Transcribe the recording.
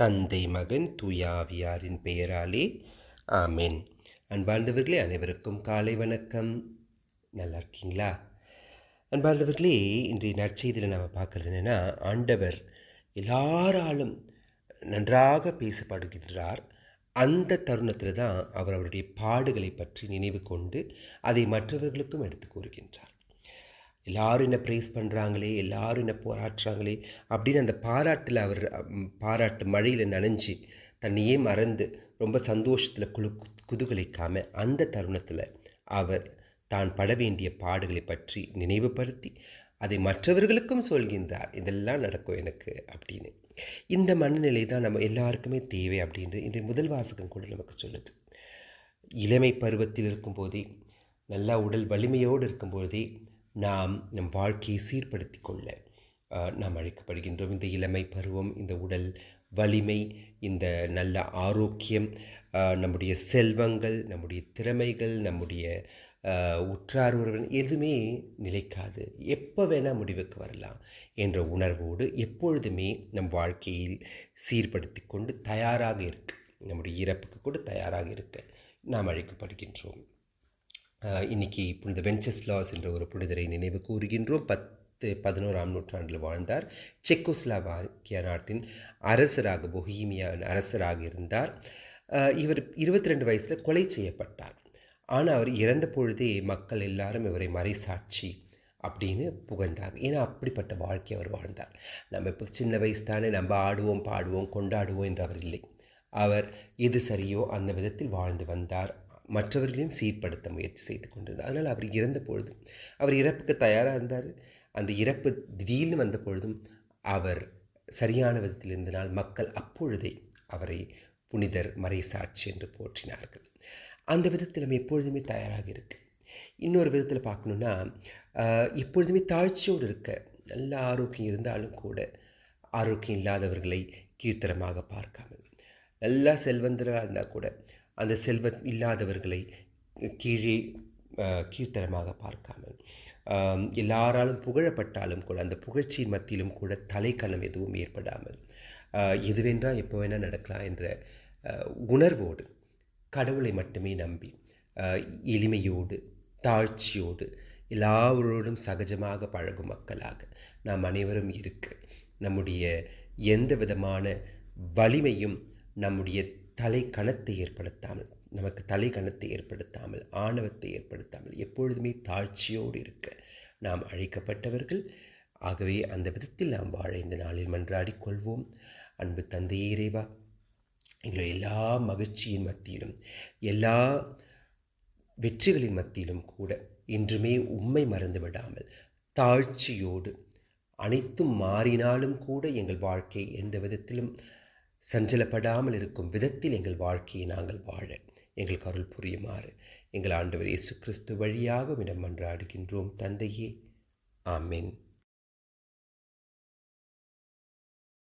தந்தை மகன் துயாவியாரின் பெயராலே. ஆமேன். அன்பார்ந்தவர்களே அனைவருக்கும் காலை வணக்கம். நல்லா இருக்கீங்களா அன்பார்ந்தவர்களே இன்றைய நற்செய்தியில் நாம் பார்க்குறது என்னென்னா ஆண்டவர் எல்லாராலும் நன்றாக பேசப்படுகின்றார். அந்த தருணத்தில் தான் அவர் அவருடைய பாடுகளை பற்றி நினைவு கொண்டு அதை மற்றவர்களுக்கும் எடுத்து கூறுகின்றார். எல்லாரும் என்ன ப்ரைஸ் பண்ணுறாங்களே எல்லாரும் என்ன போராட்டுறாங்களே அப்படின்னு அந்த பாராட்டில் அவர் பாராட்டு மழையில் நனைஞ்சு தன்னையே மறந்து ரொம்ப சந்தோஷத்தில் குழு குதூகலிக்காம அந்த தருணத்தில் அவர் தான் பட வேண்டிய பாடுகளை பற்றி நினைவுபடுத்தி அதை மற்றவர்களுக்கும் சொல்கின்றார். இதெல்லாம் நடக்கும் எனக்கு அப்படின்னு. இந்த மனநிலை தான் நம்ம எல்லாருக்குமே தேவை அப்படின்னு இன்றைய முதல் வாசகம் கூட நமக்கு சொல்லுது. இளமை பருவத்தில் இருக்கும்போதே நல்லா உடல் வலிமையோடு இருக்கும்போதே நாம் நம் வாழ்க்கையை சீர்படுத்தி கொள்ள நாம் அழைக்கப்படுகின்றோம். இந்த இளமை பருவம் இந்த உடல் வலிமை இந்த நல்ல ஆரோக்கியம் நம்முடைய செல்வங்கள் நம்முடைய திறமைகள் நம்முடைய உற்றார் உறவின் எதுவுமே நிலைக்காது. எப்போ வேணால் முடிவுக்கு வரலாம் என்ற உணர்வோடு எப்பொழுதுமே நம் வாழ்க்கையில் சீர்படுத்தி கொண்டு தயாராக இருக்கு நம்முடைய இறப்புக்கு கூட தயாராக இருக்க நாம் அழைக்கப்படுகின்றோம். இன்னைக்கு புனித வென்சஸ்லாஸ் என்ற ஒரு புனிதரை நினைவு கூறுகின்றோம். பத்து பதினோராம் நூற்றாண்டில் வாழ்ந்தார். செக்கோஸ்லாவாக்கிய நாட்டின் அரசராக பொஹீமியா அரசராக இருந்தார். இவர் இருபத்தி ரெண்டு வயசில் கொலை செய்யப்பட்டார். ஆனால் அவர் இறந்த பொழுதே மக்கள் எல்லாரும் இவரை மறைசாட்சி அப்படின்னு புகழ்ந்தாங்க. ஏன்னா அப்படிப்பட்ட வாழ்க்கை அவர் வாழ்ந்தார். நம்ம இப்போ சின்ன வயசு தானே நம்ம ஆடுவோம் பாடுவோம் கொண்டாடுவோம் என்று அவர் இல்லை. அவர் எது சரியோ அந்த விதத்தில் வாழ்ந்து வந்தார். மற்றவர்களையும் சீர்படுத்த முயற்சி செய்து கொண்டிருந்தார். அதனால் அவர் இறந்த பொழுதும் அவர் இறப்புக்கு தயாராக இருந்தார். அந்த இறப்பு திடீர்னு வந்த பொழுதும் அவர் சரியான விதத்தில் இருந்தனால் மக்கள் அப்பொழுதே அவரை புனிதர் மறைசாட்சி என்று போற்றினார்கள். அந்த விதத்தில் நம்ம எப்பொழுதுமே தயாராக இருக்கு. இன்னொரு விதத்தில் பார்க்கணுன்னா எப்பொழுதுமே தாழ்ச்சியோடு இருக்க. நல்ல ஆரோக்கியம் இருந்தாலும் கூட ஆரோக்கியம் இல்லாதவர்களை கீழ்த்தரமாக பார்க்காமல். நல்லா செல்வந்தராக இருந்தால் கூட அந்த செல்வம் இல்லாதவர்களை கீழே கீழ்த்தரமாக பார்க்காமல். எல்லாராலும் புகழப்பட்டாலும் கூட அந்த புகழ்ச்சியின் மத்தியிலும் கூட தலைக்கணம் எதுவும் ஏற்படாமல் எதுவென்றால் எது எப்போ வேணால் நடக்கலாம் என்ற உணர்வோடு கடவுளை மட்டுமே நம்பி எளிமையோடு தாழ்ச்சியோடு எல்லாவரோடும் சகஜமாக பழகும் மக்களாக நாம் அனைவரும் இருக்க நம்முடைய எந்த விதமான வலிமையும் நம்முடைய தலை கணத்தை ஏற்படுத்தாமல் நமக்கு தலை கணத்தை ஏற்படுத்தாமல் ஆணவத்தை ஏற்படுத்தாமல் எப்பொழுதுமே தாழ்ச்சியோடு இருக்க நாம் அழைக்கப்பட்டவர்கள். ஆகவே அந்த விதத்தில் நாம் வாழ இந்த நாளில் மன்றாடி கொள்வோம். அன்பு தந்தையே இறைவா எங்களுடைய எல்லா மகிழ்ச்சியின் மத்தியிலும் எல்லா வெற்றிகளின் மத்தியிலும் கூட இன்றுமே உண்மை மறந்து விடாமல் தாழ்ச்சியோடு அனைத்தும் மாறினாலும் கூட எங்கள் வாழ்க்கை எந்த விதத்திலும் சஞ்சலப்படாமல் இருக்கும் விதத்தில் எங்கள் வாழ்க்கையை நாங்கள் வாழ எங்களுக்கு அருள் புரியுமாறு எங்கள் ஆண்டவர் இயேசு கிறிஸ்து வழியாக விடம் மன்றாடுகின்றோம் தந்தையே. ஆமீன்.